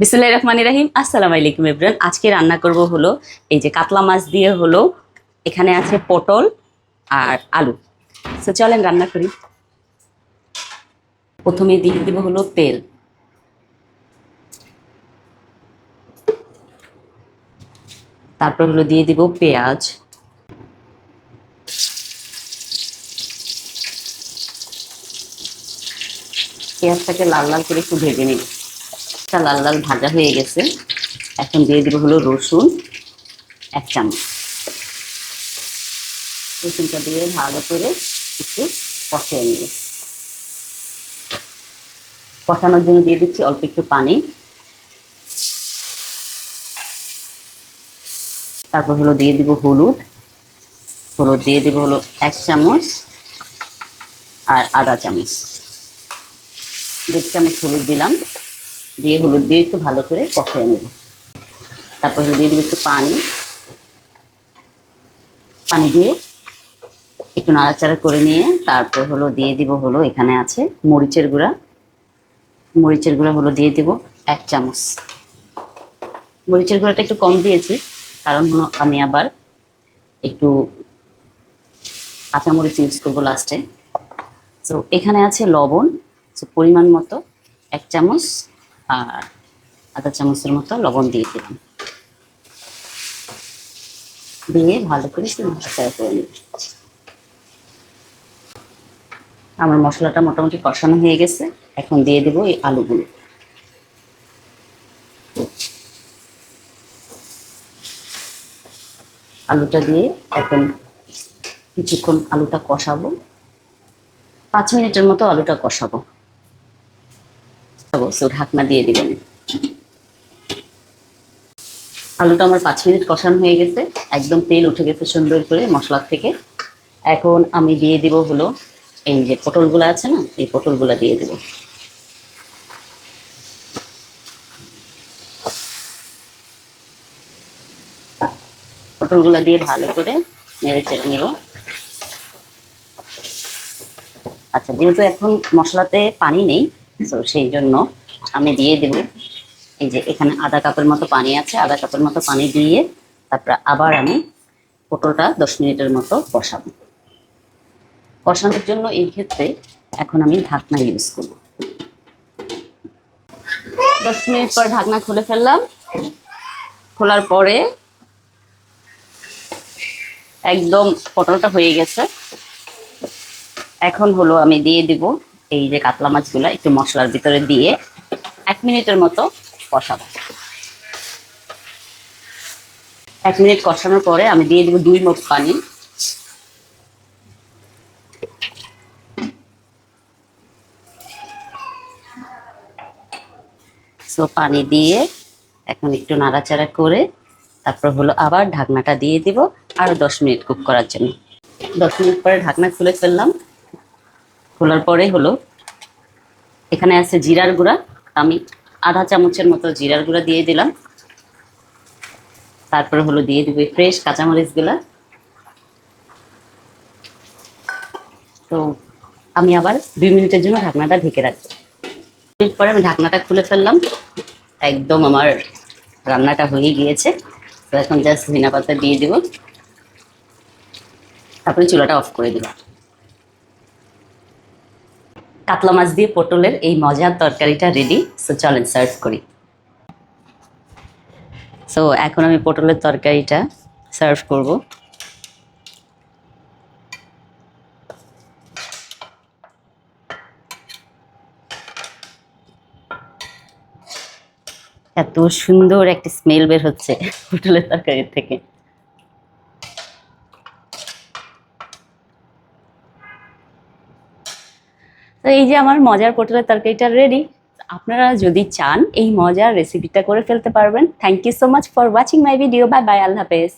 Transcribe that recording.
বিসমুল্লাহ রহমান রাহিম। আসসালামু আলাইকুম ইব্রান আজকে রান্না করব হলো এই যে কাতলা মাছ দিয়ে হলো, এখানে আছে পটল আর আলু। তো চলেন রান্না করি। প্রথমে দিয়ে দিব হলো তেল। তারপর হলো দিয়ে দিব পেঁয়াজ। পেঁয়াজটাকে লাল লাল করে একটু ভেজে নিব। টা লাল লাল ভাজা হয়ে গেছে। এখন দিয়ে দিব হলো রসুন, এক চামচ। রসুনটা দিয়ে ভালো করে একটু কষিয়ে নিব। কষানোর জন্য দিয়ে দিচ্ছি অল্প একটু পানি। তারপর হলো দিয়ে দিব হলুদ। হলুদ দিয়ে দিব হলো এক চামচ আর আধা চামচ। দেড় চামচ হলুদ দিলাম। দিয়ে হলুদ দিয়ে একটু ভালো করে কষিয়ে নেব। তারপর দিয়ে দিব একটু পানি। পানি দিয়ে একটু নাড়াচাড়া করে নিয়ে তারপর হলো দিয়ে দিব হলো এখানে আছে মরিচের গুঁড়া। মরিচের গুঁড়া হলো দিয়ে দিব এক চামচ। মরিচের গুঁড়াটা একটু কম দিয়েছি, কারণ হলো আমি আবার একটু কাঁচামরিচ ইউজ করব লাস্টে তো এখানে আছে লবণ পরিমাণ মতো এক চামচ। আর আধা চামচের মতো লবণ দিয়ে দিলাম। দিয়ে ভালো করে একটু নাড়াচাড়া করে নিই আমার মশলাটা মোটামুটি কষানো হয়ে গেছে। এখন দিয়ে দেবো এই আলুগুলো। আলুটা দিয়ে এখন কিছুক্ষণ আলুটা কষাবো। পাঁচ মিনিটের মতো আলুটা কষাবো। So ঢাকনা দিয়ে দিবেন আলুটা আমার পাঁচ মিনিট কষানো হয়ে গেছে, একদম তেল উঠে গেছে সুন্দর করে মশলার থেকে। এখন আমি দিয়ে দিব হলো এই যে পটলগুলো আছে না, এই পটলগুলো দিয়ে দিব। পটলগুলো দিয়ে ভালো করে নেড়ে চেড়ে নিব। আচ্ছা যেহেতু এখন মশলাতে পানি নেই তো সেই জন্য আমি দিয়ে দেব। এই যে এখানে আধা কাপের মতো পানি আছে আধা কাপের মতো পানি দিয়ে তারপরে আবার আমি পটলটা দশ মিনিটের মতো কষাবো। কষানোর জন্য এই ক্ষেত্রে এখন আমি ঢাকনা ইউজ করব। দশ মিনিট পর ঢাকনা খুলে ফেললাম। খোলার পরে একদম পটলটা হয়ে গেছে। এখন হলো আমি দিয়ে দিব এই যে কাতলা মাছগুলো একটু মশলার ভিতরে দিয়ে এক মিনিটের মতো কষাবো। এক মিনিট কষানোর পরে আমি দিয়ে দিব দুই মুখ পানি। সো পানি দিয়ে এখন একটু নাড়াচাড়া করে তারপর হলো আবার ঢাকনাটা দিয়ে দিব আরও দশ মিনিট কুক করার জন্য। দশ মিনিট পরে ঢাকনা খুলে ফেললাম। খোলার পরে হলো, এখানে আছে জিরার গুঁড়া, আমি আধা চামচের মতো জিরার গুঁড়া দিয়ে দিলাম। তারপরে হলো দিয়ে দিব ফ্রেশ কাঁচামরিচগুলা তো আমি আবার দুই মিনিটের জন্য ঢাকনাটা ঢেকে রাখব। মিনিট পরে আমি ঢাকনাটা খুলে ফেললাম। একদম আমার রান্নাটা হয়ে গিয়েছে। তো এখন জাস্ট ধনিয়া পাতা দিয়ে দিব। তারপরে চুলাটা অফ করে দিব কাতলা মাছ দিয়ে পটলের এই মজার তরকারিটা রেডি সো চলেন সার্ভ করি। সো এখন আমি পটলের তরকারিটা সার্ভ করব। এত সুন্দর একটা স্মেল বের হচ্ছে পটলের তরকারির থেকে। তো এই যে আমার মজার পটলের তরকারিটা রেডি আপনারা যদি চান, এই মজার রেসিপিটা করে ফেলতে পারবেন। Thank you so much for watching my video bye bye আল্লাহ হাফেজ।